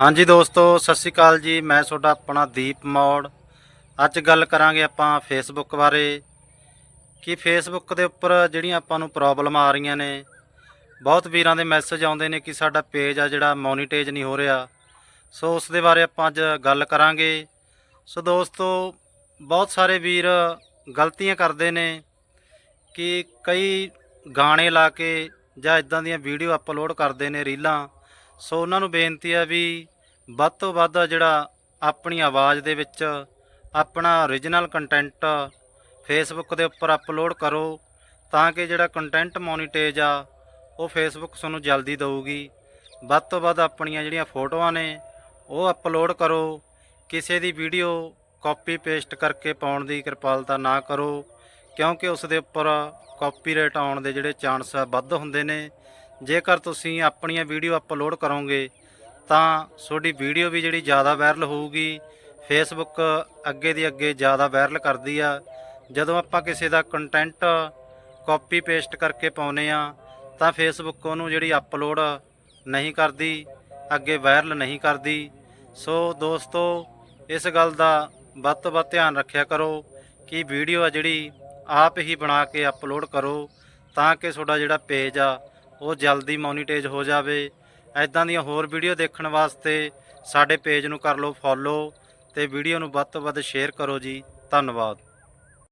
ਹਾਂਜੀ ਦੋਸਤੋ, ਸਤਿ ਸ਼੍ਰੀ ਅਕਾਲ ਜੀ। ਮੈਂ ਤੁਹਾਡਾ ਆਪਣਾ ਦੀਪ ਮੌੜ। ਅੱਜ ਗੱਲ ਕਰਾਂਗੇ ਆਪਾਂ ਫੇਸਬੁੱਕ ਬਾਰੇ ਕਿ ਫੇਸਬੁੱਕ ਦੇ ਉੱਪਰ ਜਿਹੜੀਆਂ ਆਪਾਂ ਨੂੰ ਪ੍ਰੋਬਲਮ ਆ ਰਹੀਆਂ ਨੇ। ਬਹੁਤ ਵੀਰਾਂ ਦੇ ਮੈਸੇਜ ਆਉਂਦੇ ਨੇ ਕਿ ਸਾਡਾ ਪੇਜ ਆ ਜਿਹੜਾ ਮੋਨੀਟੇਜ ਨਹੀਂ ਹੋ ਰਿਹਾ। ਸੋ ਉਸ ਦੇ ਬਾਰੇ ਆਪਾਂ ਅੱਜ ਗੱਲ ਕਰਾਂਗੇ। ਸੋ ਦੋਸਤੋ, ਬਹੁਤ ਸਾਰੇ ਵੀਰ ਗਲਤੀਆਂ ਕਰਦੇ ਨੇ ਕਿ ਕਈ ਗਾਣੇ ਲਾ ਕੇ ਜਾਂ ਇਦਾਂ ਦੀਆਂ ਵੀਡੀਓ ਅਪਲੋਡ ਕਰਦੇ ਨੇ, ਰੀਲਾਂ। ਸੋ ਉਹਨਾਂ ਨੂੰ ਬੇਨਤੀ ਹੈ ਵੀ ਵੱਧ ਤੋਂ ਵੱਧ ਜਿਹੜਾ ਆਪਣੀ ਆਵਾਜ਼ ਦੇ ਵਿੱਚ ਆਪਣਾ origignal ਕੰਟੈਂਟ ਫੇਸਬੁੱਕ ਦੇ ਉੱਪਰ ਅਪਲੋਡ ਕਰੋ ਤਾਂ ਕਿ ਜਿਹੜਾ ਕੰਟੈਂਟ ਮੋਨੀਟੇਜ ਆ, ਉਹ ਫੇਸਬੁੱਕ ਤੁਹਾਨੂੰ ਜਲਦੀ ਦੇਊਗੀ। ਵੱਧ ਤੋਂ ਵੱਧ ਆਪਣੀਆਂ ਜਿਹੜੀਆਂ ਫੋਟੋਆਂ ਨੇ, ਉਹ ਅਪਲੋਡ ਕਰੋ। ਕਿਸੇ ਦੀ ਵੀਡੀਓ ਕਾਪੀ ਪੇਸਟ ਕਰਕੇ ਪਾਉਣ ਦੀ ਕਿਰਪਾਲਤਾ ਨਾ ਕਰੋ, ਕਿਉਂਕਿ ਉਸ ਦੇ ਉੱਪਰ ਕਾਪੀਰਾਈਟ ਆਉਣ ਦੇ ਜਿਹੜੇ ਚਾਂਸ ਵੱਧ ਹੁੰਦੇ ਨੇ। ਜੇਕਰ ਤੁਸੀਂ ਆਪਣੀਆਂ ਵੀਡੀਓ ਅਪਲੋਡ ਕਰੋਗੇ, ਤਾਂ ਤੁਹਾਡੀ ਵੀਡੀਓ ਵੀ ਜਿਹੜੀ ਜ਼ਿਆਦਾ ਵਾਇਰਲ ਹੋਊਗੀ। ਫੇਸਬੁੱਕ ਅੱਗੇ ਦੀ ਅੱਗੇ ਜ਼ਿਆਦਾ ਵਾਇਰਲ ਕਰਦੀ ਆ। ਜਦੋਂ ਆਪਾਂ ਕਿਸੇ ਦਾ ਕੰਟੈਂਟ ਕਾਪੀ ਪੇਸਟ ਕਰਕੇ ਪਾਉਨੇ ਆ, ਤਾਂ ਫੇਸਬੁੱਕ ਉਹਨੂੰ ਜਿਹੜੀ ਅਪਲੋਡ ਨਹੀਂ ਕਰਦੀ, ਅੱਗੇ ਵਾਇਰਲ ਨਹੀਂ ਕਰਦੀ। ਸੋ ਦੋਸਤੋ, ਇਸ ਗੱਲ ਦਾ ਵੱਧ ਤੋਂ ਵੱਧ ਧਿਆਨ ਰੱਖਿਆ ਕਰੋ ਕਿ ਵੀਡੀਓ ਆ ਜਿਹੜੀ ਆਪ ਹੀ ਬਣਾ ਕੇ ਅਪਲੋਡ ਕਰੋ, ਤਾਂ ਕਿ ਤੁਹਾਡਾ ਜਿਹੜਾ ਪੇਜ ਆ ਉਹ ਜਲਦੀ ਮੋਨੀਟਾਈਜ਼ ਹੋ ਜਾਵੇ। ਐਦਾਂ ਦੀਆਂ ਹੋਰ ਵੀਡੀਓ ਦੇਖਣ ਵਾਸਤੇ ਸਾਡੇ ਪੇਜ ਨੂੰ ਕਰ ਲਓ ਫੋਲੋ ਤੇ ਵੀਡੀਓ ਨੂੰ ਵੱਧ ਤੋਂ ਵੱਧ ਸ਼ੇਅਰ ਕਰੋ ਜੀ। ਧੰਨਵਾਦ।